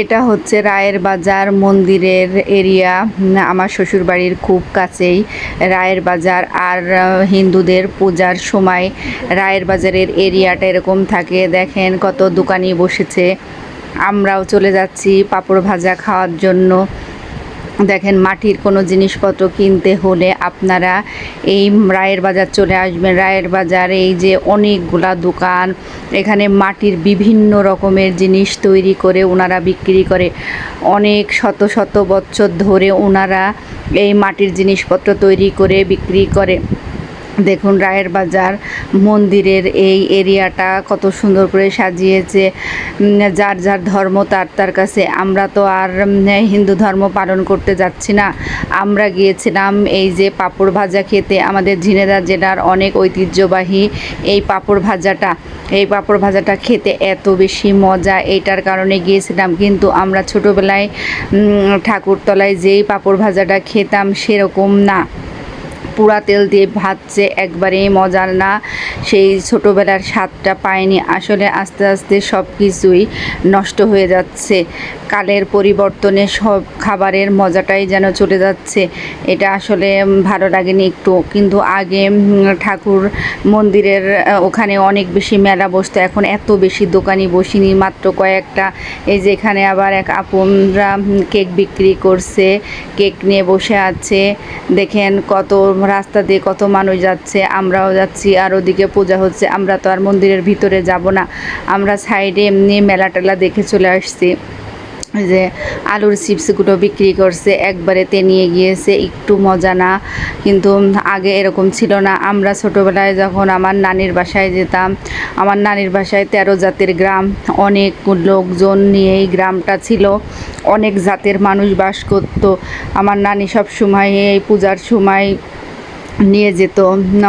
এটা হচ্ছে রায়ের বাজার মন্দিরের এরিয়া। আমার শ্বশুর বাড়ির খুব কাছেই রায়ের বাজার। আর হিন্দুদের পূজার সময় রায়ের বাজারের এরিয়াটা এরকম থাকে। দেখেন কত দোকানি বসেছে। আমরাও চলে যাচ্ছি পাঁপড় ভাজা খাওয়ার জন্য। দেখেন মাটির কোনো জিনিসপত্র কিনতে হলে আপনারা এই রায়ের বাজার চলে আসবেন। রায়ের বাজার এই যে অনেকগুলা দোকান, এখানে মাটির বিভিন্ন রকমের জিনিস তৈরি করে ওনারা বিক্রি করে। অনেক শত শত বছর ধরে ওনারা এই মাটির জিনিসপত্র তৈরি করে, বিক্রি করে। দেখুন, রায়ের বাজার, মন্দিরের এই এরিয়াটা কত সুন্দর করে সাজিয়েছে। যার যার ধর্ম তার তার কাছে। আমরা তো আর হিন্দু ধর্ম পালন করতে যাচ্ছি না। আমরা গিয়েছিলাম এই যে পাঁপড় ভাজা খেতে। আমাদের ঝিনেদা জেলার অনেক ঐতিহ্যবাহী এই পাঁপড় ভাজাটা। এই পাঁপড় ভাজাটা খেতে এত বেশি মজা। এইটার কারণে গিয়েছিলাম। কিন্তু আমরা ছোটোবেলায় ঠাকুরতলায় যেই পাঁপড় ভাজাটা খেতাম সেরকম না। পুরা তেল দিয়ে ভাজছে, একবারেই মজার না। সেই ছোটোবেলার স্বাদটা পায়নি আসলে আস্তে আস্তে সব কিছুই নষ্ট হয়ে যাচ্ছে। কালের পরিবর্তনে সব খাবারের মজাটাই যেন চলে যাচ্ছে। এটা আসলে ভালো লাগেনি একটু। কিন্তু আগে ঠাকুর মন্দিরের ওখানে অনেক বেশি মেলা বসতো। এখন এত বেশি দোকানি বসিনি। মাত্র কয়েকটা, এই যে এখানে আবার এক আপনরা কেক বিক্রি করছে। কেক নিয়ে বসে আছে। দেখেন কত রাস্তা দিয়ে কত মানুষ যাচ্ছে, আমরাও যাচ্ছি, আর ওদিকে পূজা হচ্ছে, আমরা তো আর মন্দিরের ভিতরে যাব না। আমরা সাইডে এমনি মেলা টেলা দেখে চলে আসছি। যে আলুর চিপসগুলো বিক্রি করছে, একবারে তে নিয়ে গিয়েছে, একটু মজা না, কিন্তু আগে এরকম ছিল না। আমরা ছোটোবেলায় যখন আমার নানির বাসায় যেতাম, আমার নানির বাসায় তেরো জাতের গ্রাম, অনেক লোকজন নিয়ে এই গ্রামটা ছিল, অনেক জাতের মানুষ বাস করতো। আমার নানি সব সময় এই পূজার সময় নিয়ে যেত,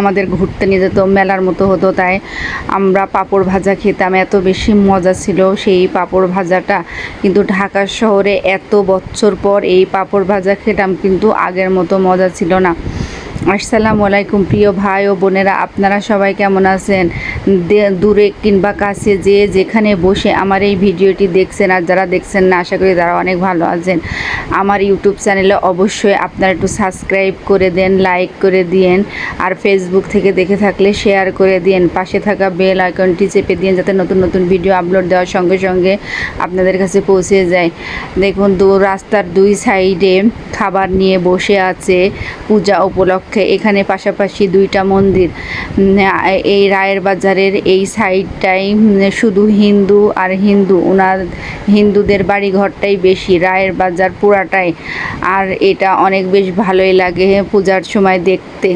আমাদের ঘুরতে নিয়ে যেত, মেলার মতো হতো। তাই আমরা পাঁপড় ভাজা খেতাম, এত বেশি মজা ছিল সেই পাঁপড় ভাজাটা। কিন্তু ঢাকা শহরে এত বছর পর এই পাঁপড় ভাজা খেতাম, কিন্তু আগের মতো মজা ছিল না। আসসালামু আলাইকুম, প্রিয় ভাই ও বোনেরা, আপনারা সবাই কেমন আছেন? দূরে কিংবা কাছে যে যেখানে বসে আমার এই ভিডিওটি দেখছেন আর যারা দেখছেন না, আশা করি তারা অনেক ভালো আছেন। আমার ইউটিউব চ্যানেলে অবশ্যই আপনারা একটু সাবস্ক্রাইব করে দেন, লাইক করে দিয়েন, আর ফেসবুক থেকে দেখে থাকলে শেয়ার করে দিন পাশে থাকা বেল আইকনটি চেপে দিন যাতে নতুন নতুন ভিডিও আপলোড দেওয়ার সঙ্গে সঙ্গে আপনাদের কাছে পৌঁছে যায়। দেখুন দু রাস্তার দুই সাইডে খাবার নিয়ে বসে আছে পূজা উপলক্ষে। এখানে পাশাপাশি দুইটা মন্দির। এই রায়ের বাজারের এই সাইডটাই শুধু হিন্দু আর হিন্দু। ওনার হিন্দুদের বাড়ি ঘরটাই বেশি, রায়ের বাজার পুরাটাই। আর এটা অনেক বেশ ভালোই লাগে পূজার সময় দেখতে।